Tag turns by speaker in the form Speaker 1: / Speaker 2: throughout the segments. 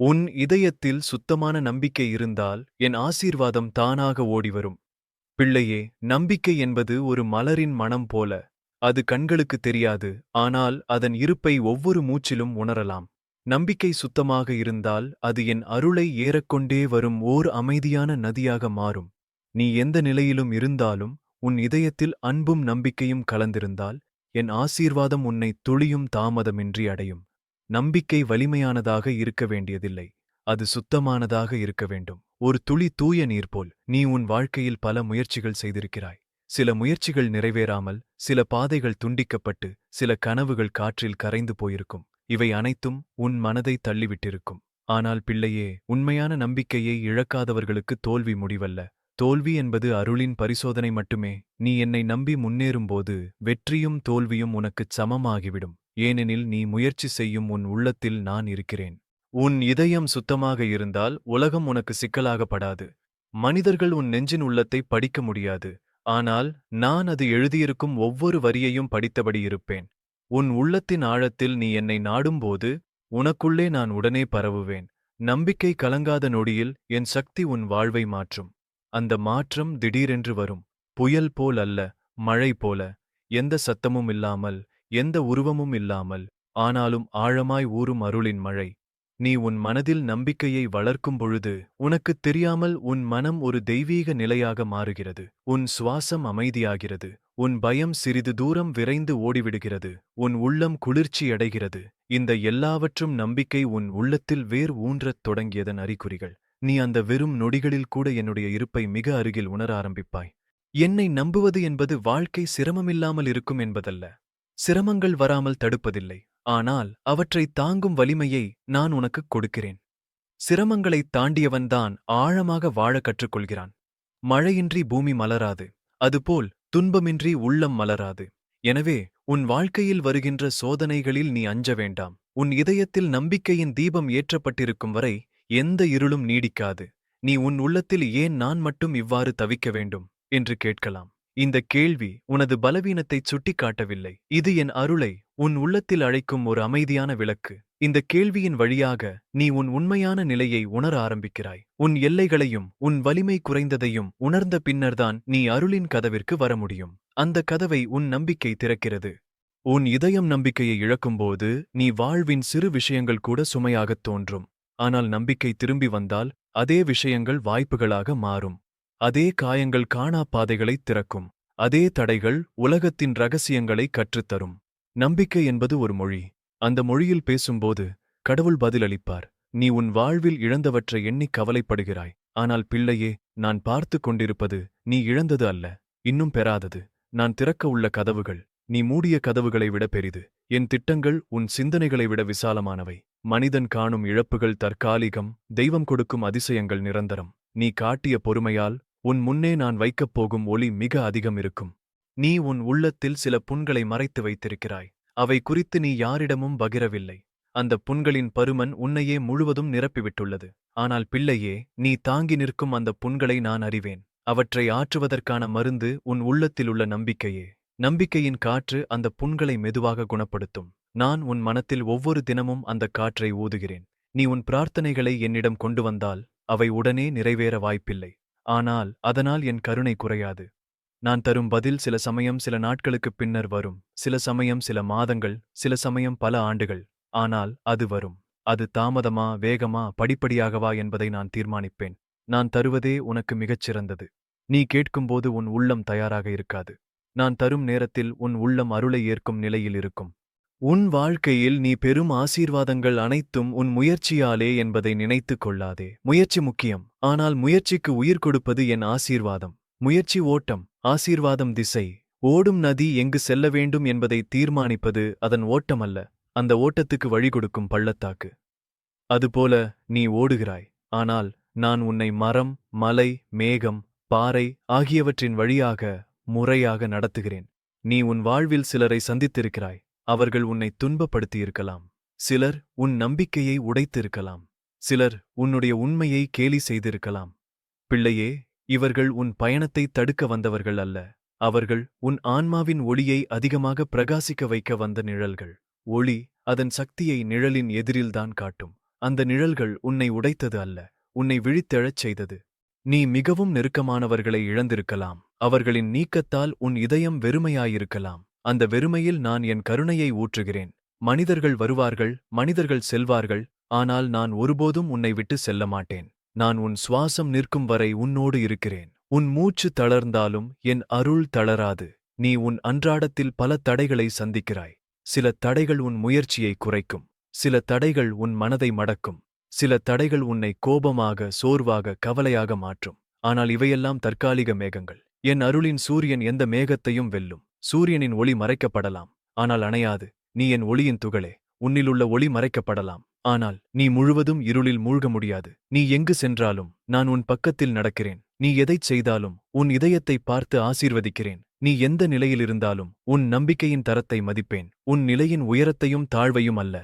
Speaker 1: உன் இதயத்தில் சுத்தமான நம்பிக்கை இருந்தால் என் ஆசீர்வாதம் தானாக ஓடிவரும். பிள்ளையே நம்பிக்கை என்பது ஒரு மலரின் மனம் போல. அது கண்களுக்கு தெரியாது ஆனால் அதன் இருப்பை ஒவ்வொரு மூச்சிலும் உணரலாம். நம்பிக்கை சுத்தமாக இருந்தால் அது என் அருளை ஏறக்கொண்டே வரும் ஓர் அமைதியான நதியாக மாறும். நீ எந்த நிலையிலும் இருந்தாலும் உன் இதயத்தில் அன்பும் நம்பிக்கையும் கலந்திருந்தால் என் ஆசீர்வாதம் உன்னை துளியும் தாமதமின்றி அடையும். நம்பிக்கை வலிமையானதாக இருக்க வேண்டியதில்லை. அது சுத்தமானதாக இருக்க வேண்டும். ஒரு துளி தூய நீர் போல் நீ உன் வாழ்க்கையில் பல முயற்சிகள் செய்திருக்கிறாய். சில முயற்சிகள் நிறைவேறாமல் சில பாதைகள் துண்டிக்கப்பட்டு சில கனவுகள் காற்றில் கரைந்து போயிருக்கும். இவை அனைத்தும் உன் மனதை தள்ளிவிட்டிருக்கும். ஆனால் பிள்ளையே உண்மையான நம்பிக்கையை இழக்காதவர்களுக்கு தோல்வி முடிவல்ல. தோல்வி என்பது அருளின் பரிசோதனை மட்டுமே. நீ என்னை நம்பி முன்னேறும்போது வெற்றியும் தோல்வியும் உனக்குச் சமமாகிவிடும். ஏனெனில் நீ முயற்சி செய்யும் உன் உள்ளத்தில் நான் இருக்கிறேன். உன் இதயம் சுத்தமாக இருந்தால் உலகம் உனக்கு சிக்கலாகப்படாது. மனிதர்கள் உன் நெஞ்சின் உள்ளத்தை படிக்க முடியாது. ஆனால் நான் அது எழுதியிருக்கும் ஒவ்வொரு வரியையும் படித்தபடி இருப்பேன். உன் உள்ளத்தின் ஆழத்தில் நீ என்னை நாடும்போது உனக்குள்ளே நான் உடனே பரவுவேன். நம்பிக்கை கலங்காத நொடியில் என் சக்தி உன் வாழ்வை மாற்றும். அந்த மாற்றம் திடீரென்று வரும். புயல் போல் அல்ல மழை போல. எந்த சத்தமும் இல்லாமல் எந்த உருவமும் இல்லாமல் ஆனாலும் ஆழமாய் ஊறும் அருளின் மழை. நீ உன் மனதில் நம்பிக்கையை வளர்க்கும் பொழுது உனக்குத் தெரியாமல் உன் மனம் ஒரு தெய்வீக நிலையாக மாறுகிறது. உன் சுவாசம் அமைதியாகிறது. உன் பயம் சிறிது தூரம் விரைந்து ஓடிவிடுகிறது. உன் உள்ளம் குளிர்ச்சியடைகிறது இந்த எல்லாவற்றும் நம்பிக்கை உன் உள்ளத்தில் வேர் ஊன்றத் தொடங்கியதன் அறிகுறிகள். நீ அந்த வெறும் நொடிகளில் கூட என்னுடைய இருப்பை மிக அருகில் உணர ஆரம்பிப்பாய். என்னை நம்புவது என்பது வாழ்க்கை சிரமமில்லாமல் இருக்கும் என்பதல்ல. சிரமங்கள் வராமல் தடுப்பதில்லை. ஆனால் அவற்றை தாங்கும் வலிமையை நான் உனக்குக் கொடுக்கிறேன். சிரமங்களைத் தாண்டியவன்தான் ஆழமாக வாழ கற்றுக்கொள்கிறான். மழையின்றி பூமி மலராது. அதுபோல் துன்பமின்றி உள்ளம் மலராது. எனவே உன் வாழ்க்கையில் வருகின்ற சோதனைகளில் நீ அஞ்ச வேண்டாம். உன் இதயத்தில் நம்பிக்கையின் தீபம் ஏற்றப்பட்டிருக்கும் வரை எந்த இருளும் நீடிக்காது. நீ உன் உள்ளத்தில் ஏன் நான் மட்டும் இவ்வாறு தவிக்க வேண்டும்? என்று கேட்கலாம். இந்த கேள்வி உனது பலவீனத்தைச் சுட்டிக்காட்டவில்லை. இது என் அருளை உன் உள்ளத்தில் அழைக்கும் ஒரு அமைதியான விளக்கு. இந்த கேள்வியின் வழியாக நீ உன் உண்மையான நிலையை உணர ஆரம்பிக்கிறாய். உன் எல்லைகளையும் உன் வலிமை குறைந்ததையும் உணர்ந்த பின்னர்தான் நீ அருளின் கதவிற்கு வர முடியும் அந்த கதவை உன் நம்பிக்கை திறக்கிறது. உன் இதயம் நம்பிக்கையை இழக்கும்போது நீ வாழ்வின் சிறு விஷயங்கள் கூட சுமையாகத் தோன்றும். ஆனால் நம்பிக்கை திரும்பி வந்தால் அதே விஷயங்கள் வாய்ப்புகளாக மாறும். அதே காயங்கள் காணா பாதைகளைத் திறக்கும். அதே தடைகள் உலகத்தின் ரகசியங்களை கற்றுத்தரும். நம்பிக்கை என்பது ஒரு மொழி. அந்த மொழியில் பேசும்போது கடவுள் பதிலளிப்பார். நீ உன் வாழ்வில் இழந்தவற்றை எண்ணிக் கவலைப்படுகிறாய். ஆனால் பிள்ளையே நான் பார்த்து கொண்டிருப்பது நீ இழந்தது அல்ல. இன்னும் பெறாதது. நான் திறக்க உள்ள கதவுகள். நீ மூடிய கதவுகளை விட பெரிது. என் திட்டங்கள் உன் சிந்தனைகளை விட விசாலமானவை. மனிதன் காணும் இழப்புகள் தற்காலிகம் தெய்வம் கொடுக்கும் அதிசயங்கள் நிரந்தரம். நீ காட்டிய பொறுமையால் உன் முன்னே நான் வைக்கப் போகும் ஒளி மிக அதிகம் இருக்கும். நீ உன் உள்ளத்தில் சில புண்களை மறைத்து வைத்திருக்கிறாய். அவை குறித்து நீ யாரிடமும் பகிரவில்லை. அந்த புண்களின் பருமன் உன்னையே முழுவதும் நிரப்பிவிட்டுள்ளது. ஆனால் பிள்ளையே நீ தாங்கி நிற்கும் அந்த புண்களை நான் அறிவேன். அவற்றை ஆற்றுவதற்கான மருந்து உன் உள்ளத்திலுள்ள நம்பிக்கையே. நம்பிக்கையின் காற்று அந்த புண்களை மெதுவாக குணப்படுத்தும். நான் உன் மனத்தில் ஒவ்வொரு தினமும் அந்த காற்றை ஊதுகிறேன். நீ உன் பிரார்த்தனைகளை என்னிடம் கொண்டு வந்தால் அவை உடனே நிறைவேற வாய்ப்பில்லை. ஆனால் அதனால் என் கருணை குறையாது. நான் தரும் பதில் சில சமயம் சில நாட்களுக்குப் பின்னர் வரும். சில சமயம் சில மாதங்கள் சில சமயம் பல ஆண்டுகள். ஆனால் அது வரும். அது தாமதமா வேகமா படிப்படியாகவா என்பதை நான் தீர்மானிப்பேன். நான் தருவதே உனக்கு மிகச் சிறந்தது. நீ கேட்கும்போது உன் உள்ளம் தயாராக இருக்காது. நான் தரும் நேரத்தில் உன் உள்ளம் அருளை ஏற்கும் நிலையில் இருக்கும். உன் வாழ்க்கையில் நீ பெரும் ஆசீர்வாதங்கள் அனைத்தும் உன் முயற்சியாலே என்பதை நினைத்துக் கொள்ளாதே. முயற்சி முக்கியம். ஆனால் முயற்சிக்கு உயிர் கொடுப்பது என் ஆசீர்வாதம். முயற்சி ஓட்டம். ஆசீர்வாதம் திசை. ஓடும் நதி எங்கு செல்ல வேண்டும் என்பதை தீர்மானிப்பது அதன் ஓட்டமல்ல. அந்த ஓட்டத்துக்கு வழி கொடுக்கும் பள்ளத்தாக்கு. அதுபோல நீ ஓடுகிறாய். ஆனால் நான் உன்னை மரம் மலை மேகம் பாறை ஆகியவற்றின் வழியாக முறையாக நடத்துகிறேன். நீ உன் வாழ்வில் சிலரை சந்தித்திருக்கிறாய். அவர்கள் உன்னை துன்பப்படுத்தியிருக்கலாம். சிலர் உன் நம்பிக்கையை உடைத்திருக்கலாம். சிலர் உன்னுடைய உண்மையை கேலி செய்திருக்கலாம். பிள்ளையே இவர்கள் உன் பயணத்தை தடுக்க வந்தவர்கள் அல்ல. அவர்கள் உன் ஆன்மாவின் ஒளியை அதிகமாக பிரகாசிக்க வைக்க வந்த நிழல்கள். ஒளி அதன் சக்தியை நிழலின் எதிரில்தான் காட்டும். அந்த நிழல்கள் உன்னை உடைத்தது அல்ல உன்னை விழித்தெழச் செய்தது. நீ மிகவும் நெருக்கமானவர்களை இழந்திருக்கலாம். அவர்களின் நீக்கத்தால் உன் இதயம் வெறுமையாயிருக்கலாம். அந்த வெறுமையில் நான் என் கருணையை ஊற்றுகிறேன். மனிதர்கள் வருவார்கள் மனிதர்கள் செல்வார்கள் ஆனால் நான் ஒருபோதும் உன்னை விட்டு செல்ல மாட்டேன். நான் உன் சுவாசம் நிற்கும் வரை உன்னோடு இருக்கிறேன். உன் மூச்சு தளர்ந்தாலும் என் அருள் தளராது. நீ உன் அன்றாடத்தில் பல தடைகளை சந்திக்கிறாய். சில தடைகள் உன் முயற்சியை குறைக்கும். சில தடைகள் உன் மனதை மடக்கும். சில தடைகள் உன்னை கோபமாக சோர்வாக கவலையாக மாற்றும். ஆனால் இவையெல்லாம் தற்காலிக மேகங்கள். என் அருளின் சூரியன் எந்த மேகத்தையும் வெல்லும். சூரியனின் ஒளி மறைக்கப்படலாம். ஆனால் அணையாது நீ என் ஒளியின் துகளே உன்னிலுள்ள ஒளி மறைக்கப்படலாம். ஆனால் நீ முழுவதும் இருளில் மூழ்க முடியாது. நீ எங்கு சென்றாலும் நான் உன் பக்கத்தில் நடக்கிறேன். நீ எதைச் செய்தாலும் உன் இதயத்தை பார்த்து ஆசீர்வதிக்கிறேன். நீ எந்த நிலையிலிருந்தாலும் உன் நம்பிக்கையின் தரத்தை மதிப்பேன். உன் நிலையின் உயரத்தையும் தாழ்வையும் அல்ல.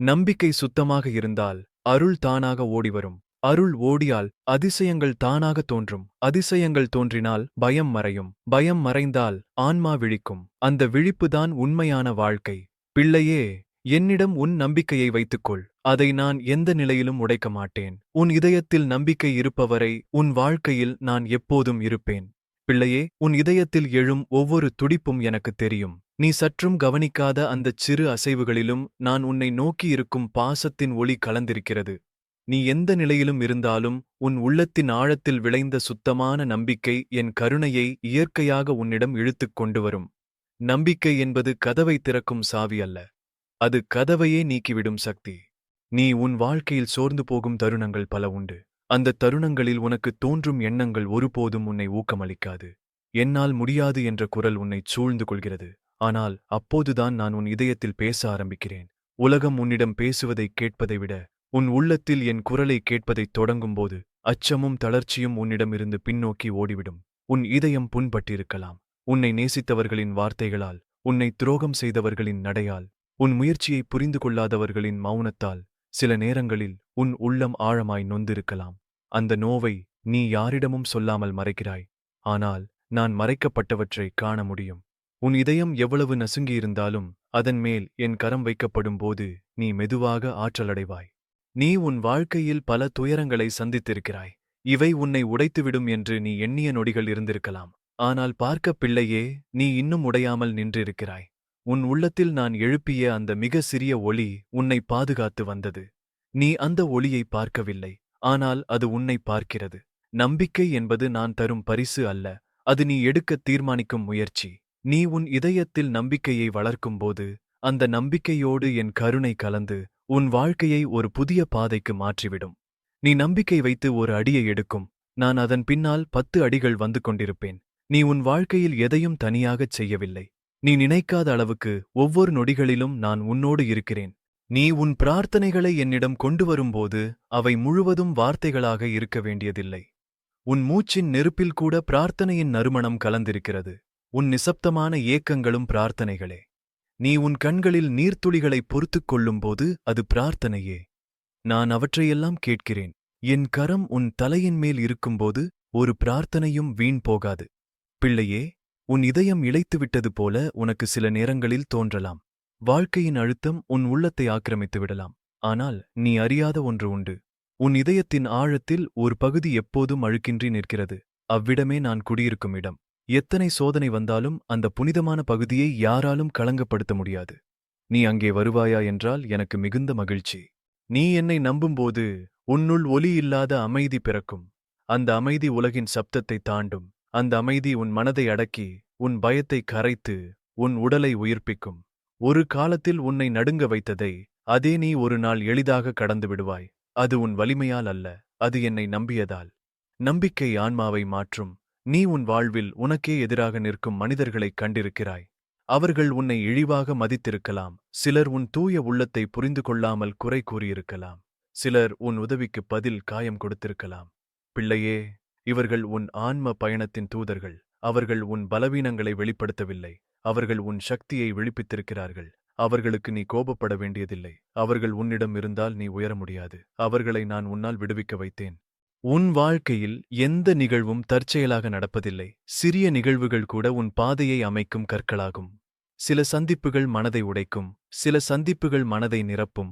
Speaker 1: நம்பிக்கை சுத்தமாக இருந்தால் அருள் தானாக ஓடிவரும். அருள் ஓடியால் அதிசயங்கள் தானாக தோன்றும். அதிசயங்கள் தோன்றினால் பயம் மறையும். பயம் மறைந்தால் ஆன்மா விழிக்கும். அந்த விழிப்புதான் உண்மையான வாழ்க்கை. பிள்ளையே என்னிடம் உன் நம்பிக்கையை வைத்துக்கொள். அதை நான் எந்த நிலையிலும் உடைக்க மாட்டேன். உன் இதயத்தில் நம்பிக்கை இருப்பவரை உன் வாழ்க்கையில் நான் எப்போதும் இருப்பேன். பிள்ளையே உன் இதயத்தில் எழும் ஒவ்வொரு துடிப்பும் எனக்குத் தெரியும். நீ சற்றும் கவனிக்காத அந்தச் சிறு அசைவுகளிலும் நான் உன்னை நோக்கியிருக்கும் பாசத்தின் ஒளி கலந்திருக்கிறது. நீ எந்த நிலையிலும் இருந்தாலும் உன் உள்ளத்தின் ஆழத்தில் விளைந்த சுத்தமான நம்பிக்கை என் கருணையை இயற்கையாக உன்னிடம் இழுத்துக் கொண்டு வரும். நம்பிக்கை என்பது கதவை திறக்கும் சாவி அல்ல. அது கதவையே நீக்கிவிடும் சக்தி. நீ உன் வாழ்க்கையில் சோர்ந்து போகும் தருணங்கள் பல உண்டு. அந்த தருணங்களில் உனக்கு தோன்றும் எண்ணங்கள் ஒருபோதும் உன்னை ஊக்கமளிக்காது. என்னால் முடியாது என்ற குரல் உன்னை சூழ்ந்து கொள்கிறது. ஆனால் அப்போதுதான் நான் உன் இதயத்தில் பேச ஆரம்பிக்கிறேன். உலகம் உன்னிடம் பேசுவதைக் கேட்பதை விட உன் உள்ளத்தில் என் குரலை கேட்பதைத் தொடங்கும்போது அச்சமும் தளர்ச்சியும் உன்னிடமிருந்து பின்னோக்கி ஓடிவிடும். உன் இதயம் புண்பட்டிருக்கலாம். உன்னை நேசித்தவர்களின் வார்த்தைகளால் உன்னை துரோகம் செய்தவர்களின் நடையால் உன் முயற்சியை புரிந்து கொள்ளாதவர்களின் மௌனத்தால் சில நேரங்களில் உன் உள்ளம் ஆழமாய் நொந்திருக்கலாம். அந்த நோவை நீ யாரிடமும் சொல்லாமல் மறைக்கிறாய். ஆனால் நான் மறைக்கப்பட்டவற்றை காண முடியும். உன் இதயம் எவ்வளவு நசுங்கியிருந்தாலும் அதன் மேல் என் கரம் வைக்கப்படும் போது நீ மெதுவாக ஆற்றலடைவாய். நீ உன் வாழ்க்கையில் பல துயரங்களை சந்தித்திருக்கிறாய். இவை உன்னை உடைத்துவிடும் என்று நீ எண்ணிய நொடிகள் இருந்திருக்கலாம். ஆனால் பார்க்க பிள்ளையே நீ இன்னும் உடையாமல் நின்றிருக்கிறாய். உன் உள்ளத்தில் நான் எழுப்பிய அந்த மிக சிறிய ஒளி உன்னை பாதுகாத்து வந்தது. நீ அந்த ஒளியை பார்க்கவில்லை. ஆனால் அது உன்னை பார்க்கிறது. நம்பிக்கை என்பது நான் தரும் பரிசு அல்ல. அது நீ எடுக்க தீர்மானிக்கும் முயற்சி. நீ உன் இதயத்தில் நம்பிக்கையை வளர்க்கும்போது அந்த நம்பிக்கையோடு என் கருணை கலந்து உன் வாழ்க்கையை ஒரு புதிய பாதைக்கு மாற்றிவிடும். நீ நம்பிக்கை வைத்து ஒரு அடியை எடுக்கும். நான் அதன் பின்னால் பத்து அடிகள் வந்து கொண்டிருப்பேன். நீ உன் வாழ்க்கையில் எதையும் தனியாகச் செய்யவில்லை. நீ நினைக்காத அளவுக்கு ஒவ்வொரு நொடிகளிலும் நான் உன்னோடு இருக்கிறேன். நீ உன் பிரார்த்தனைகளை என்னிடம் கொண்டு வரும்போது அவை முழுவதும் வார்த்தைகளாக இருக்க வேண்டியதில்லை. உன் மூச்சின் நெருப்பில் கூட பிரார்த்தனையின் நறுமணம் கலந்திருக்கிறது. உன் நிசப்தமான ஏக்கங்களும் பிரார்த்தனைகளே. நீ உன் கண்களில் நீர்த்துளிகளை பொறுத்துக் கொள்ளும்போது அது பிரார்த்தனையே. நான் அவற்றையெல்லாம் கேட்கிறேன். என் கரம் உன் தலையின் மேல் இருக்கும்போது ஒரு பிரார்த்தனையும் வீண் போகாது. பிள்ளையே உன் இதயம் இழைத்துவிட்டது போல உனக்கு சில நேரங்களில் தோன்றலாம். வாழ்க்கையின் அழுத்தம் உன் உள்ளத்தை ஆக்கிரமித்து விடலாம். ஆனால் நீ அறியாத ஒன்று உண்டு. உன் இதயத்தின் ஆழத்தில் ஒரு பகுதி எப்போதும் அழுக்கின்றி நிற்கிறது. அவ்விடமே நான் குடியிருக்கும் இடம். எத்தனை சோதனை வந்தாலும் அந்த புனிதமான பகுதியை யாராலும் களங்கப்படுத்த முடியாது. நீ அங்கே வருவாயா என்றால் எனக்கு மிகுந்த மகிழ்ச்சி. நீ என்னை நம்பும்போது உன்னுள் ஒலி இல்லாத அமைதி பிறக்கும். அந்த அமைதி உலகின் சப்தத்தை தாண்டும். அந்த அமைதி உன் மனதை அடக்கி உன் பயத்தை கரைத்து உன் உடலை உயிர்ப்பிக்கும். ஒரு காலத்தில் உன்னை நடுங்க வைத்ததை அதே நீ ஒரு நாள் எளிதாக கடந்து விடுவாய். அது உன் வலிமையால் அல்ல அது என்னை நம்பியதால். நம்பிக்கை ஆன்மாவை மாற்றும். நீ உன் வாழ்வில் உனக்கே எதிராக நிற்கும் மனிதர்களைக் கண்டிருக்கிறாய். அவர்கள் உன்னை இழிவாக மதித்திருக்கலாம். சிலர் உன் தூய உள்ளத்தை புரிந்து கொள்ளாமல் குறை கூறியிருக்கலாம். சிலர் உன் உதவிக்கு பதில் காயம் கொடுத்திருக்கலாம். பிள்ளையே இவர்கள் உன் ஆன்ம பயணத்தின் தூதர்கள். அவர்கள் உன் பலவீனங்களை வெளிப்படுத்தவில்லை. அவர்கள் உன் சக்தியை விழிப்பித்திருக்கிறார்கள். அவர்களுக்கு நீ கோபப்பட வேண்டியதில்லை. அவர்கள் உன்னிடம் இருந்தால் நீ உயர முடியாது. அவர்களை நான் உன்னால் விடுவிக்க வைத்தேன். உன் வாழ்க்கையில் எந்த நிகழ்வும் தற்செயலாக நடப்பதில்லை. சிறிய நிகழ்வுகள் கூட உன் பாதையை அமைக்கும் கற்களாகும். சில சந்திப்புகள் மனதை உடைக்கும். சில சந்திப்புகள் மனதை நிரப்பும்.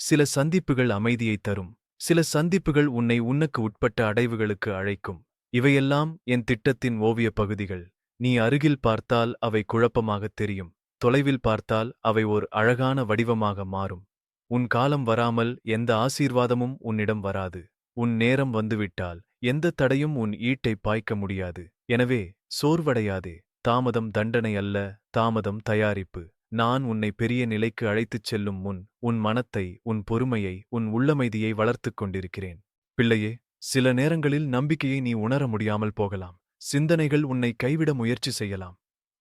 Speaker 1: சில சந்திப்புகள் அமைதியைத் தரும். சில சந்திப்புகள் உன்னை உன்னுக்கு உட்பட்ட அடைவுகளுக்கு அழைக்கும். இவையெல்லாம் என் திட்டத்தின் ஓவியப் பகுதிகள். நீ அருகில் பார்த்தால் அவை குழப்பமாகத் தெரியும். தொலைவில் பார்த்தால் அவை ஓர் அழகான வடிவமாக மாறும். உன் காலம் வராமல் எந்த ஆசீர்வாதமும் உன்னிடம் வராது. உன் நேரம் வந்துவிட்டால் எந்த தடையும் உன் ஈட்டை பாய்க்க முடியாது. எனவே சோர்வடையாதே. தாமதம் தண்டனை அல்ல தாமதம் தயாரிப்பு. நான் உன்னை பெரிய நிலைக்கு அழைத்துச் செல்லும் முன் உன் மனத்தை உன் பொறுமையை உன் உள்ளமைதியை வளர்த்துக் கொண்டிருக்கிறேன். பிள்ளையே சில நேரங்களில் நம்பிக்கையை நீ உணர முடியாமல் போகலாம். சிந்தனைகள் உன்னை கைவிட முயற்சி செய்யலாம்.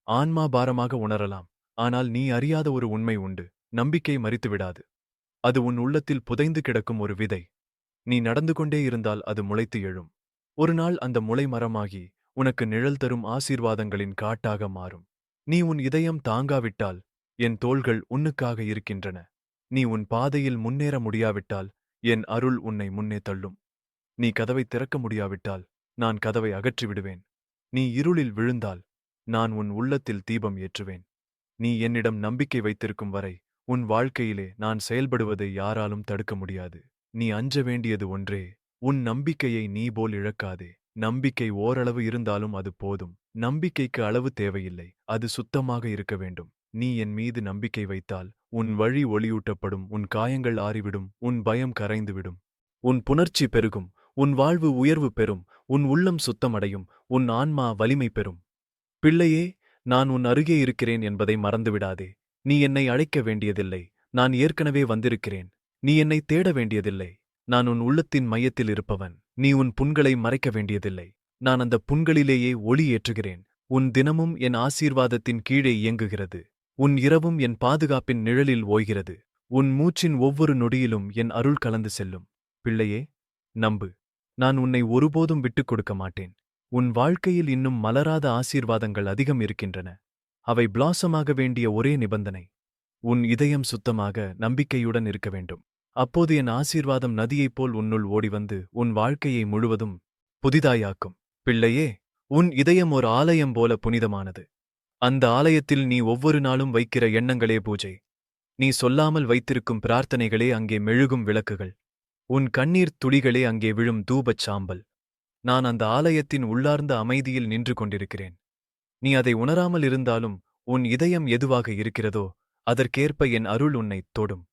Speaker 1: ஆன்மா பாரமாக உணரலாம். ஆனால் நீ அறியாத ஒரு உண்மை உண்டு. நம்பிக்கை மறித்துவிடாது. அது உன் உள்ளத்தில் புதைந்து கிடக்கும் ஒரு விதை. நீ நடந்து கொண்டே இருந்தால் அது முளைத்து எழும். ஒரு நாள் அந்த முளை மரமாகி உனக்கு நிழல் தரும் ஆசீர்வாதங்களின் காட்டாக மாறும். நீ உன் இதயம் தாங்காவிட்டால் என் தோள்கள் உன்னுக்காக இருக்கின்றன. நீ உன் பாதையில் முன்னேற முடியாவிட்டால் என் அருள் உன்னை முன்னே தள்ளும். நீ கதவை திறக்க முடியாவிட்டால் நான் கதவை அகற்றி விடுவேன். நீ இருளில் விழுந்தால் நான் உன் உள்ளத்தில் தீபம் ஏற்றுவேன். நீ என்னிடம் நம்பிக்கை வைத்திருக்கும் வரை உன் வாழ்க்கையிலே நான் செயல்படுவதை யாராலும் தடுக்க முடியாது. நீ அஞ்ச வேண்டியது ஒன்றே. உன் நம்பிக்கையை நீ போல் இழக்காதே. நம்பிக்கை ஓரளவு இருந்தாலும் அது போதும். நம்பிக்கைக்கு அளவு தேவையில்லை. அது சுத்தமாக இருக்க வேண்டும். நீ என் மீது நம்பிக்கை வைத்தால் உன் வழி ஒளியூட்டப்படும். உன் காயங்கள் ஆறிவிடும். உன் பயம் கரைந்துவிடும். உன் புணர்ச்சி பெருகும். உன் வாழ்வு உயர்வு பெறும். உன் உள்ளம் சுத்தமடையும். உன் ஆன்மா வலிமை பெறும். பிள்ளையே நான் உன் அருகே இருக்கிறேன் என்பதை மறந்துவிடாதே. நீ என்னை அழைக்க வேண்டியதில்லை. நான் ஏற்கனவே வந்திருக்கிறேன். நீ என்னை தேட வேண்டியதில்லை. நான் உன் உள்ளத்தின் மையத்தில் இருப்பவன். நீ உன் புண்களை மறைக்க வேண்டியதில்லை. நான் அந்த புண்களிலேயே ஒளி ஏற்றுகிறேன். உன் தினமும் என் ஆசீர்வாதத்தின் கீழே இயங்குகிறது. உன் இரவும் என் பாதுகாப்பின் நிழலில் ஓய்கிறது. உன் மூச்சின் ஒவ்வொரு நொடியிலும் என் அருள் கலந்து செல்லும். பிள்ளையே நம்பு. நான் உன்னை ஒருபோதும் விட்டுக் கொடுக்க மாட்டேன். உன் வாழ்க்கையில் இன்னும் மலராத ஆசீர்வாதங்கள் அதிகம் இருக்கின்றன. அவை பிளாசமாக வேண்டிய ஒரே நிபந்தனை. உன் இதயம் சுத்தமாக நம்பிக்கையுடன் இருக்க வேண்டும். அப்போது என் ஆசீர்வாதம் நதியைப் போல் உன்னுள் ஓடிவந்து உன் வாழ்க்கையை முழுவதும் புதிதாயாக்கும். பிள்ளையே உன் இதயம் ஒரு ஆலயம் போல புனிதமானது. அந்த ஆலயத்தில் நீ ஒவ்வொரு நாளும் வைக்கிற எண்ணங்களே பூஜை. நீ சொல்லாமல் வைத்திருக்கும் பிரார்த்தனைகளே அங்கே மெழுகும் விளக்குகள். உன் கண்ணீர் துளிகளே அங்கே விழும் தூபச் சாம்பல். நான் அந்த ஆலயத்தின் உள்ளார்ந்த அமைதியில் நின்று கொண்டிருக்கிறேன். நீ அதை உணராமல் இருந்தாலும் உன் இதயம் எதுவாக இருக்கிறதோ அதற்கேற்ப என் அருள் உன்னைத் தொடும்.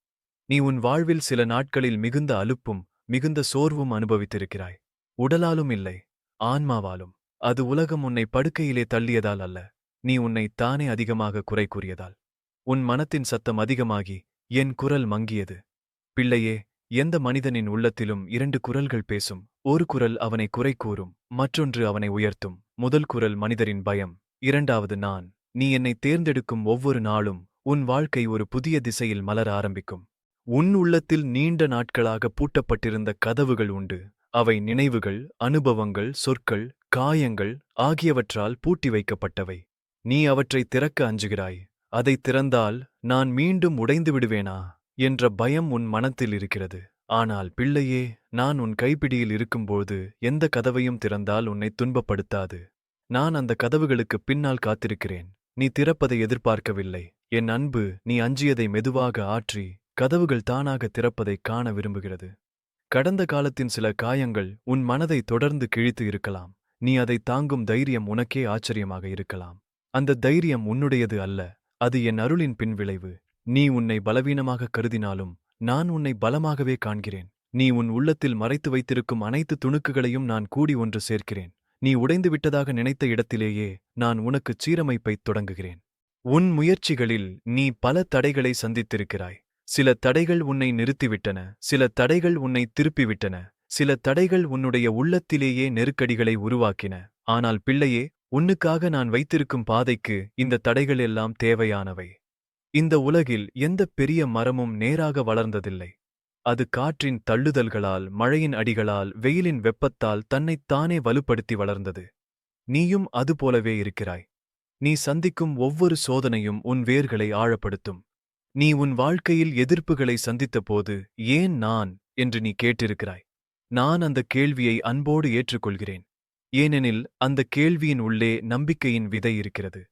Speaker 1: நீ உன் வாழ்வில் சில நாட்களில் மிகுந்த அலுப்பும் மிகுந்த சோர்வும் அனுபவித்திருக்கிறாய். உடலாலும் இல்லை ஆன்மாவாலும். அது உலகம் உன்னை படுக்கையிலே தள்ளியதால் அல்ல. நீ உன்னை தானே அதிகமாக குறை கூறியதால். உன் மனத்தின் சத்தம் அதிகமாகி என் குரல் மங்கியது. பிள்ளையே எந்த மனிதனின் உள்ளத்திலும் இரண்டு குரல்கள் பேசும். ஒரு குரல் அவனை குறை கூறும் மற்றொன்று அவனை உயர்த்தும். முதல் குரல் மனிதரின் பயம் இரண்டாவது நான். நீ என்னை தேர்ந்தெடுக்கும் ஒவ்வொரு நாளும் உன் வாழ்க்கை ஒரு புதிய திசையில் மலர ஆரம்பிக்கும். உன் உள்ளத்தில் நீண்ட நாட்களாக பூட்டப்பட்டிருந்த கதவுகள் உண்டு. அவை நினைவுகள் அனுபவங்கள் சொற்கள் காயங்கள் ஆகியவற்றால் பூட்டி வைக்கப்பட்டவை. நீ அவற்றை திறக்க அஞ்சுகிறாய். அதை திறந்தால் நான் மீண்டும் உடைந்து விடுவேனா? என்ற பயம் உன் மனத்தில் இருக்கிறது. ஆனால் பிள்ளையே நான் உன் கைப்பிடியில் இருக்கும்போது எந்த கதவையும் திறந்தால் உன்னை துன்பப்படுத்தாது. நான் அந்த கதவுகளுக்கு பின்னால் காத்திருக்கிறேன். நீ திறப்பதை எதிர்பார்க்கவில்லை. என் அன்பு நீ அஞ்சியதை மெதுவாக ஆற்றி கதவுகள் தானாக திறப்பதை காண விரும்புகிறது. கடந்த காலத்தின் சில காயங்கள் உன் மனதை தொடர்ந்து கிழித்து இருக்கலாம். நீ அதை தாங்கும் தைரியம் உனக்கே ஆச்சரியமாக இருக்கலாம். அந்த தைரியம் உன்னுடையது அல்ல. அது என் அருளின் பின்விளைவு நீ உன்னை பலவீனமாக கருதினாலும் நான் உன்னை பலமாகவே காண்கிறேன். நீ உன் உள்ளத்தில் மறைத்து வைத்திருக்கும் அனைத்து துணுக்குகளையும் நான் கூடி ஒன்று சேர்க்கிறேன். நீ உடைந்துவிட்டதாக நினைத்த இடத்திலேயே நான் உனக்குச் சீரமைப்பைத் தொடங்குகிறேன். உன் முயற்சிகளில் நீ பல தடைகளை சந்தித்திருக்கிறாய். சில தடைகள் உன்னை நிறுத்திவிட்டன சில தடைகள் உன்னை திருப்பிவிட்டன சில தடைகள் உன்னுடைய உள்ளத்திலேயே நெருக்கடிகளை உருவாக்கின. ஆனால் பிள்ளையே உன்னுக்காக நான் வைத்திருக்கும் பாதைக்கு இந்த தடைகள் எல்லாம் தேவையானவை. இந்த உலகில் எந்த பெரிய மரமும் நேராக வளர்ந்ததில்லை. அது காற்றின் தள்ளுதல்களால் மழையின் அடிகளால் வெயிலின் வெப்பத்தால் தன்னைத் தானே வலுப்படுத்தி வளர்ந்தது. நீயும் அதுபோலவே இருக்கிறாய். நீ சந்திக்கும் ஒவ்வொரு சோதனையும் உன் வேர்களை ஆழப்படுத்தும். நீ உன் வாழ்க்கையில் எதிர்ப்புகளை சந்தித்தபோது ஏன் நான் என்று நீ கேட்டிருக்கிறாய்? நான் அந்த கேள்வியை அன்போடு ஏற்றுக்கொள்கிறேன். ஏனெனில் அந்த கேள்வியின் உள்ளே நம்பிக்கையின் விதை இருக்கிறது.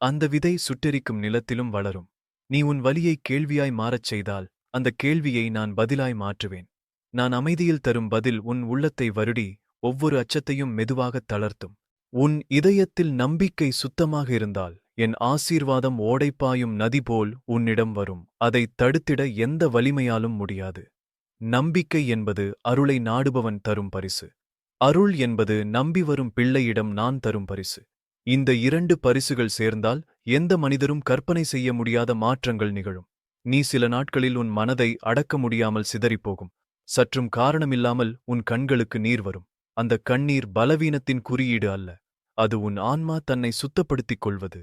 Speaker 1: அந்த விதை சுட்டெரிக்கும் நிலத்திலும் வளரும். நீ உன் வலியை கேள்வியாய் மாறச் செய்தால் அந்த கேள்வியை நான் பதிலாய் மாற்றுவேன். நான் அமைதியில் தரும் பதில் உன் உள்ளத்தை வருடி ஒவ்வொரு அச்சத்தையும் மெதுவாகத் தளர்த்தும். உன் இதயத்தில் நம்பிக்கை சுத்தமாக இருந்தால் என் ஆசீர்வாதம் ஓடைப்பாயும் நதி போல் உன்னிடம் வரும். அதைத் தடுத்திட எந்த வலிமையாலும் முடியாது. நம்பிக்கை என்பது அருளை நாடுபவன் தரும் பரிசு. அருள் என்பது நம்பி வரும் பிள்ளையிடம் நான் தரும் பரிசு. இந்த இரண்டு பரிசுகள் சேர்ந்தால் எந்த மனிதரும் கற்பனை செய்ய முடியாத மாற்றங்கள் நிகழும். நீ சில நாட்களில் உன் மனதை அடக்க முடியாமல் சிதறிப்போகும். சற்றும் காரணமில்லாமல் உன் கண்களுக்கு நீர் வரும். அந்த கண்ணீர் பலவீனத்தின் குறியீடு அல்ல. அது உன் ஆன்மா தன்னை சுத்தப்படுத்திக் கொள்வது.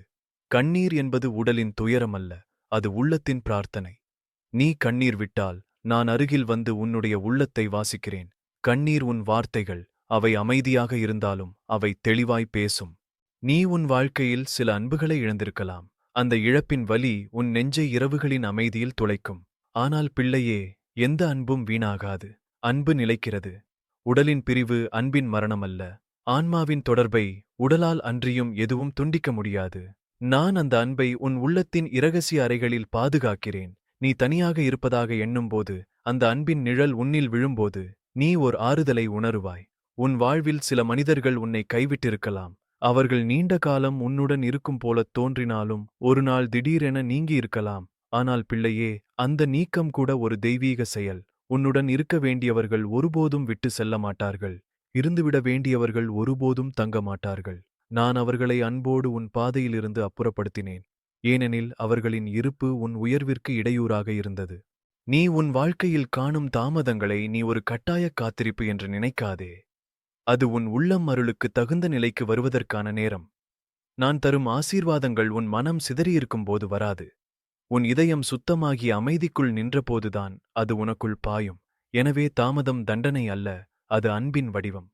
Speaker 1: கண்ணீர் என்பது உடலின் துயரம் அல்ல அது உள்ளத்தின் பிரார்த்தனை. நீ கண்ணீர் விட்டால் நான் அருகில் வந்து உன்னுடைய உள்ளத்தை வாசிக்கிறேன். கண்ணீர் உன் வார்த்தைகள் அவை அமைதியாக இருந்தாலும் அவை தெளிவாய் பேசும். நீ உன் வாழ்க்கையில் சில அன்புகளை இழந்திருக்கலாம் அந்த இழப்பின் வலி உன் நெஞ்சை இரவுகளின் அமைதியில் துளைக்கும். ஆனால் பிள்ளையே எந்த அன்பும் வீணாகாது அன்பு நிலைக்கிறது. உடலின் பிரிவு அன்பின் மரணமல்ல ஆன்மாவின் தொடர்பை உடலால் அன்றியும் எதுவும் துண்டிக்க முடியாது. நான் அந்த அன்பை உன் உள்ளத்தின் இரகசிய அறைகளில் பாதுகாக்கிறேன். நீ தனியாக இருப்பதாக எண்ணும்போது அந்த அன்பின் நிழல் உன்னில் விழும்போது நீ ஓர் ஆறுதலை உணருவாய். உன் வாழ்வில் சில மனிதர்கள் உன்னை கைவிட்டிருக்கலாம். அவர்கள் நீண்ட காலம் உன்னுடன் இருக்கும் போலத் தோன்றினாலும் ஒரு நாள் திடீரென நீங்கி இருக்கலாம். ஆனால் பிள்ளையே அந்த நீக்கம் கூட ஒரு தெய்வீக செயல். உன்னுடன் இருக்க வேண்டியவர்கள் ஒருபோதும் விட்டு செல்ல மாட்டார்கள். இருந்துவிட வேண்டியவர்கள் ஒருபோதும் தங்க மாட்டார்கள். நான் அவர்களை அன்போடு உன் பாதையிலிருந்து அப்புறப்படுத்தினேன். ஏனெனில் அவர்களின் இருப்பு உன் உயர்விற்கு இடையூறாக இருந்தது. நீ உன் வாழ்க்கையில் காணும் தாமதங்களை நீ ஒரு கட்டாயக் காத்திருப்பு என்று நினைக்காதே. அது உன் உள்ளம் அருளுக்கு தகுந்த நிலைக்கு வருவதற்கான நேரம். நான் தரும் ஆசீர்வாதங்கள் உன் மனம் சிதறியிருக்கும் போது வராது. உன் இதயம் சுத்தமாகி அமைதிக்குள் நின்றபோதுதான் அது உனக்குள் பாயும். எனவே தாமதம் தண்டனை அல்ல அது அன்பின் வடிவம்.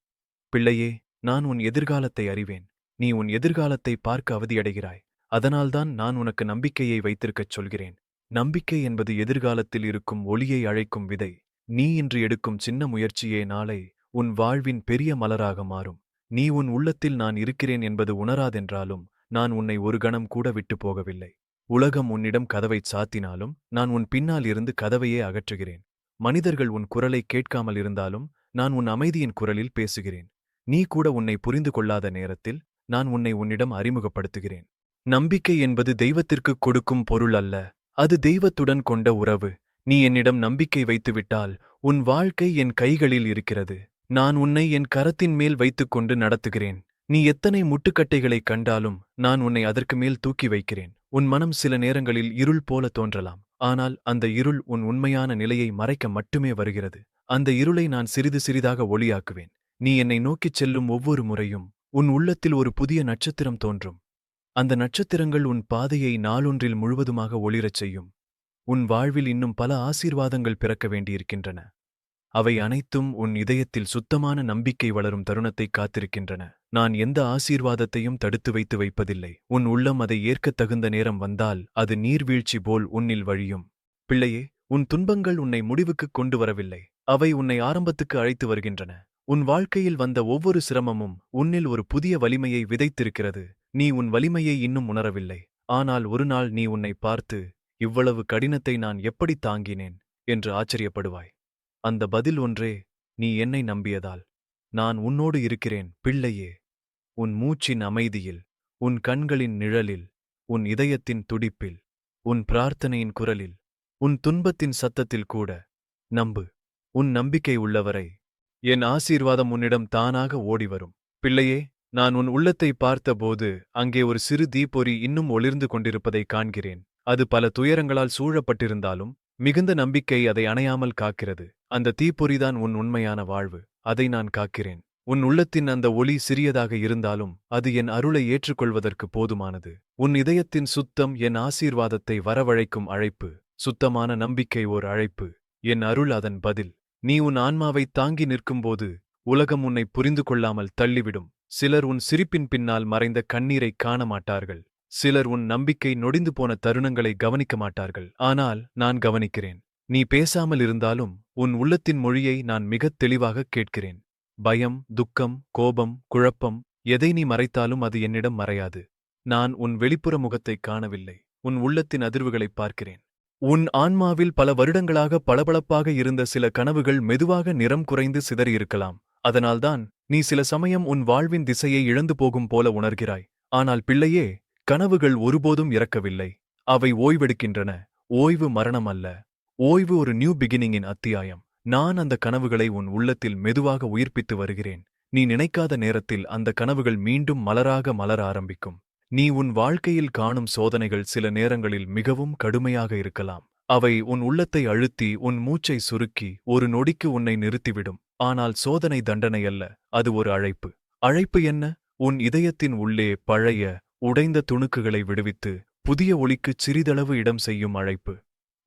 Speaker 1: பிள்ளையே நான் உன் எதிர்காலத்தை அறிவேன். நீ உன் எதிர்காலத்தை பார்க்க அவதியடைகிறாய். அதனால்தான் நான் உனக்கு நம்பிக்கையை வைத்திருக்கச் சொல்கிறேன். நம்பிக்கை என்பது எதிர்காலத்தில் இருக்கும் ஒளியை அழைக்கும் விதை. நீ இன்று எடுக்கும் சின்ன முயற்சியே நாளை உன் வாழ்வின் பெரிய மலராக மாறும். நீ உன் உள்ளத்தில் நான் இருக்கிறேன் என்பது உணராதென்றாலும் நான் உன்னை ஒரு கணம் கூட விட்டுப் போகவில்லை. உலகம் உன்னிடம் கதவைச் சாத்தினாலும் நான் உன் பின்னால் இருந்து கதவையே அகற்றுகிறேன். மனிதர்கள் உன் குரலை கேட்காமல் இருந்தாலும் நான் உன் அமைதியின் குரலில் பேசுகிறேன். நீ கூட உன்னை புரிந்து கொள்ளாத நேரத்தில் நான் உன்னை உன்னிடம் அறிமுகப்படுத்துகிறேன். நம்பிக்கை என்பது தெய்வத்திற்கு கொடுக்கும் பொருள் அல்ல அது தெய்வத்துடன் கொண்ட உறவு. நீ என்னிடம் நம்பிக்கை வைத்துவிட்டால் உன் வாழ்க்கை என் கைகளில் இருக்கிறது. நான் உன்னை என் கரத்தின் மேல் வைத்துக்கொண்டு நடத்துகிறேன். நீ எத்தனை முட்டுக்கட்டைகளைக் கண்டாலும் நான் உன்னை அதற்கு மேல் தூக்கி வைக்கிறேன். உன் மனம் சில நேரங்களில் இருள் போல தோன்றலாம் ஆனால் அந்த இருள் உன் உண்மையான நிலையை மறைக்க மட்டுமே வருகிறது. அந்த இருளை நான் சிறிது சிறிதாக ஒளியாக்குவேன். நீ என்னை நோக்கிச் செல்லும் ஒவ்வொரு முறையும் உன் உள்ளத்தில் ஒரு புதிய நட்சத்திரம் தோன்றும். அந்த நட்சத்திரங்கள் உன் பாதையை நாளொன்றில் முழுவதுமாக ஒளிரச் செய்யும். உன் வாழ்வில் இன்னும் பல ஆசீர்வாதங்கள் பிறக்க வேண்டியிருக்கின்றன. அவை அனைத்தும் உன் இதயத்தில் சுத்தமான நம்பிக்கை வளரும் தருணத்தை காத்திருக்கின்றன. நான் எந்த ஆசீர்வாதத்தையும் தடுத்து வைத்து வைப்பதில்லை. உன் உள்ளம் அதை ஏற்கத் தகுந்த நேரம் வந்தால் அது நீர்வீழ்ச்சி போல் உன்னில் வழியும். பிள்ளையே உன் துன்பங்கள் உன்னை முடிவுக்குக் கொண்டு வரவில்லை. அவை உன்னை ஆரம்பத்துக்கு அழைத்து வருகின்றன. உன் வாழ்க்கையில் வந்த ஒவ்வொரு சிரமமும் உன்னில் ஒரு புதிய வலிமையை விதைத்திருக்கிறது. நீ உன் வலிமையை இன்னும் உணரவில்லை. ஆனால் ஒரு நாள் நீ உன்னை பார்த்து இவ்வளவு கடினத்தை நான் எப்படி தாங்கினேன்? என்று ஆச்சரியப்படுவாய். அந்த பதில் ஒன்றே நீ என்னை நம்பியதால். நான் உன்னோடு இருக்கிறேன் பிள்ளையே. உன் மூச்சின் அமைதியில் உன் கண்களின் நிழலில் உன் இதயத்தின் துடிப்பில் உன் பிரார்த்தனையின் குரலில் உன் துன்பத்தின் சத்தத்தில் கூட. நம்பு உன் நம்பிக்கை உள்ளவரை என் ஆசீர்வாதம் உன்னிடம் தானாக ஓடிவரும். பிள்ளையே நான் உன் உள்ளத்தை பார்த்தபோது அங்கே ஒரு சிறு தீப்பொறி இன்னும் ஒளிர்ந்து கொண்டிருப்பதை காண்கிறேன். அது பல துயரங்களால் சூழப்பட்டிருந்தாலும் மிகுந்த நம்பிக்கை அதை அணையாமல் காக்கிறது. அந்த தீப்பொறிதான் உன் உண்மையான வாழ்வு. அதை நான் காக்கிறேன். உன் உள்ளத்தின் அந்த ஒளி சிறியதாக இருந்தாலும் அது என் அருளை ஏற்றுக்கொள்வதற்கு போதுமானது. உன் இதயத்தின் சுத்தம் என் ஆசீர்வாதத்தை வரவழைக்கும் அழைப்பு. சுத்தமான நம்பிக்கை ஓர் அழைப்பு. என் அருள் அதன் பதில். நீ உன் ஆன்மாவை தாங்கி நிற்கும்போது உலகம் உன்னை புரிந்து கொள்ளாமல் தள்ளிவிடும். சிலர் உன் சிரிப்பின் பின்னால் மறைந்த கண்ணீரை காண மாட்டார்கள் சிலர் உன் நம்பிக்கை நொடிந்து போன தருணங்களை கவனிக்க மாட்டார்கள். ஆனால் நான் கவனிக்கிறேன். நீ பேசாமல் இருந்தாலும் உன் உள்ளத்தின் மொழியை நான் மிகத் தெளிவாகக் கேட்கிறேன். பயம் துக்கம் கோபம் குழப்பம் எதை நீ மறைத்தாலும் அது என்னிடம் மறையாது. நான் உன் வெளிப்புற முகத்தைக் காணவில்லை. உன் உள்ளத்தின் அதிர்வுகளைப் பார்க்கிறேன். உன் ஆன்மாவில் பல வருடங்களாக பளபளப்பாக இருந்த சில கனவுகள் மெதுவாக நிறம் குறைந்து சிதறியிருக்கலாம் அதனால்தான் நீ சில சமயம் உன் வாழ்வின் திசையை இழந்து போகும் போல உணர்கிறாய். ஆனால் பிள்ளையே கனவுகள் ஒருபோதும் இறக்கவில்லை. அவை ஓய்வெடுக்கின்றன. ஓய்வு மரணம் அல்ல. ஓய்வு ஒரு நியூ பிகினிங்கின் அத்தியாயம். நான் அந்த கனவுகளை உன் உள்ளத்தில் மெதுவாக உயிர்ப்பித்து வருகிறேன். நீ நினைக்காத நேரத்தில் அந்த கனவுகள் மீண்டும் மலராக மலர ஆரம்பிக்கும். நீ உன் வாழ்க்கையில் காணும் சோதனைகள் சில நேரங்களில் மிகவும் கடுமையாக இருக்கலாம். அவை உன் உள்ளத்தை அழுத்தி உன் மூச்சை சுருக்கி ஒரு நொடிக்கு உன்னை நிறுத்திவிடும். ஆனால் சோதனை தண்டனை அல்ல அது ஒரு அழைப்பு. அழைப்பு என்ன? உன் இதயத்தின் உள்ளே பழைய உடைந்த துணுக்குகளை விடுவித்து புதிய ஒளிக்குச் சிறிதளவு இடம் செய்யும் அழைப்பு.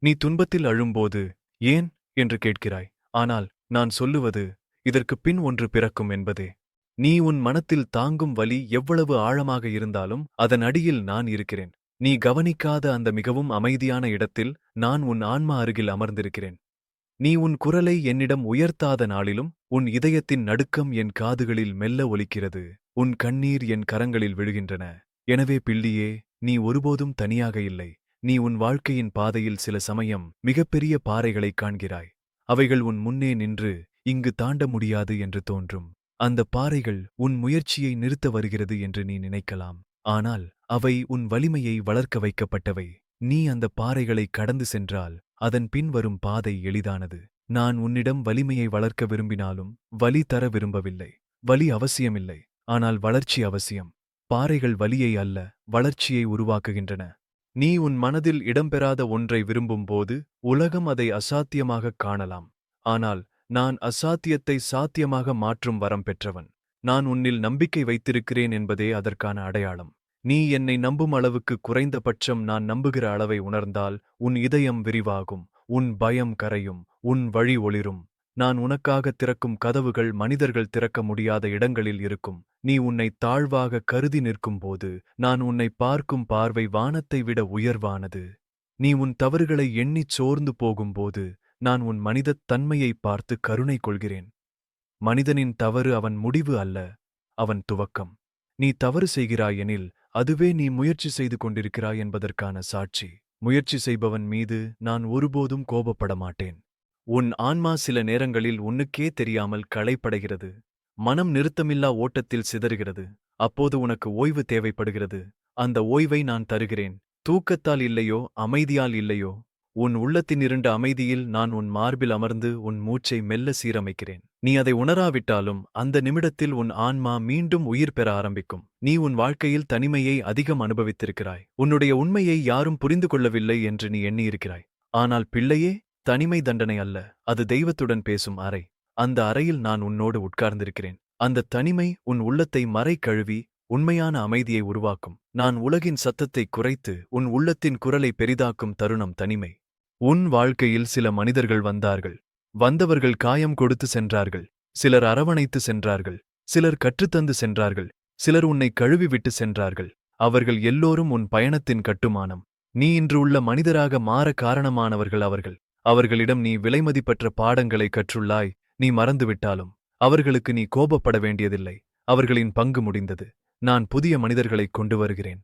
Speaker 1: நீ துன்பத்தில் அழும்போது ஏன்? என்று கேட்கிறாய். ஆனால் நான் சொல்லுவது இதற்குப் பின் ஒன்று பிறக்கும் என்பதே. நீ உன் மனத்தில் தாங்கும் வலி எவ்வளவு ஆழமாக இருந்தாலும் அதன் அடியில் நான் இருக்கிறேன். நீ கவனிக்காத அந்த மிகவும் அமைதியான இடத்தில் நான் உன் ஆன்மா அருகில் அமர்ந்திருக்கிறேன். நீ உன் குரலை என்னிடம் உயர்த்தாத நாளிலும் உன் இதயத்தின் நடுக்கம் என் காதுகளில் மெல்ல ஒலிக்கிறது. உன் கண்ணீர் என் கரங்களில் விழுகின்றன. எனவே பிள்ளியே நீ ஒருபோதும் தனியாக இல்லை. நீ உன் வாழ்க்கையின் பாதையில் சில சமயம் மிகப்பெரிய பாறைகளைக் காண்கிறாய். அவைகள் உன் முன்னே நின்று இங்கு தாண்ட முடியாது என்று தோன்றும். அந்த பாறைகள் உன் முயற்சியை நிறுத்த வருகிறது என்று நீ நினைக்கலாம். ஆனால் அவை உன் வலிமையை வளர்க்க வைக்கப்பட்டவை. நீ அந்த பாறைகளை கடந்து சென்றால் அதன் பின் வரும் பாதை எளிதானது. நான் உன்னிடம் வலிமையை வளர்க்க விரும்பினாலும் வலி தர விரும்பவில்லை. வலி அவசியமில்லை. ஆனால் வளர்ச்சி அவசியம். பாறைகள் வலியை அல்ல வளர்ச்சியை உருவாக்குகின்றன. நீ உன் மனதில் இடம்பெறாத ஒன்றை விரும்பும்போது உலகம் அதை அசாத்தியமாகக் காணலாம். ஆனால் நான் அசாத்தியத்தை சாத்தியமாக மாற்றும் வரம் பெற்றவன். நான் உன்னில் நம்பிக்கை வைத்திருக்கிறேன் என்பதே அதற்கான அடையாளம். நீ என்னை நம்பும் அளவுக்கு குறைந்தபட்சம் நான் நம்புகிற அளவை உணர்ந்தால் உன் இதயம் விரிவாகும் உன் பயம் கரையும் உன் வழி ஒளிரும். நான் உனக்காக திறக்கும் கதவுகள் மனிதர்கள் திறக்க முடியாத இடங்களில் இருக்கும். நீ உன்னை தாழ்வாக கருதி நிற்கும்போது நான் உன்னை பார்க்கும் பார்வை வானத்தை விட உயர்வானது. நீ உன் தவறுகளை எண்ணிச் சோர்ந்து போகும்போது நான் உன் மனிதத் தன்மையை பார்த்து கருணை கொள்கிறேன். மனிதனின் தவறு அவன் முடிவு அல்ல அவன் துவக்கம். நீ தவறு செய்கிறாய் எனில் அதுவே நீ முயற்சி செய்து கொண்டிருக்கிறாய் என்பதற்கான சாட்சி. முயற்சி செய்பவன் மீது நான் ஒருபோதும் கோபப்பட மாட்டேன். உன் ஆன்மா சில நேரங்களில் உன்னுக்கே தெரியாமல் களைப்படைகிறது. மனம் நிறுத்தமில்லா ஓட்டத்தில் சிதறுகிறது. அப்போது உனக்கு ஓய்வு தேவைப்படுகிறது. அந்த ஓய்வை நான் தருகிறேன். தூக்கத்தால் இல்லையோ அமைதியால் இல்லையோ உன் உள்ளத்தின் இருண்ட அமைதியில் நான் உன் மார்பில் அமர்ந்து உன் மூச்சை மெல்ல சீரமைக்கிறேன். நீ அதை உணராவிட்டாலும் அந்த நிமிடத்தில் உன் ஆன்மா மீண்டும் உயிர் பெற ஆரம்பிக்கும். நீ உன் வாழ்க்கையில் தனிமையை அதிகம் அனுபவித்திருக்கிறாய். உன்னுடைய உண்மையை யாரும் புரிந்து கொள்ளவில்லை என்று நீ எண்ணியிருக்கிறாய். ஆனால் பிள்ளையே தனிமை தண்டனை அல்ல அது தெய்வத்துடன் பேசும் அறை. அந்த அறையில் நான் உன்னோடு உட்கார்ந்திருக்கிறேன். அந்த தனிமை உன் உள்ளத்தை மறை கழுவி உண்மையான அமைதியை உருவாக்கும். நான் உலகின் சத்தத்தை குறைத்து உன் உள்ளத்தின் குரலை பெரிதாக்கும் தருணம் தனிமை. உன் வாழ்க்கையில் சில மனிதர்கள் வந்தார்கள். வந்தவர்கள் காயம் கொடுத்து சென்றார்கள். சிலர் அரவணைத்து சென்றார்கள். சிலர் கற்றுத்தந்து சென்றார்கள். சிலர் உன்னை கழுவிவிட்டு சென்றார்கள். அவர்கள் எல்லோரும் உன் பயணத்தின் கட்டுமானம். நீ இன்று உள்ள மனிதராக மாற காரணமானவர்கள் அவர்கள். அவர்களிடம் நீ விலைமதிப்பற்ற பாடங்களை கற்றுள்ளாய். நீ மறந்துவிட்டாலும் அவர்களுக்கு நீ கோபப்பட வேண்டியதில்லை. அவர்களின் பங்கு முடிந்தது. நான் புதிய மனிதர்களைக் கொண்டு வருகிறேன்.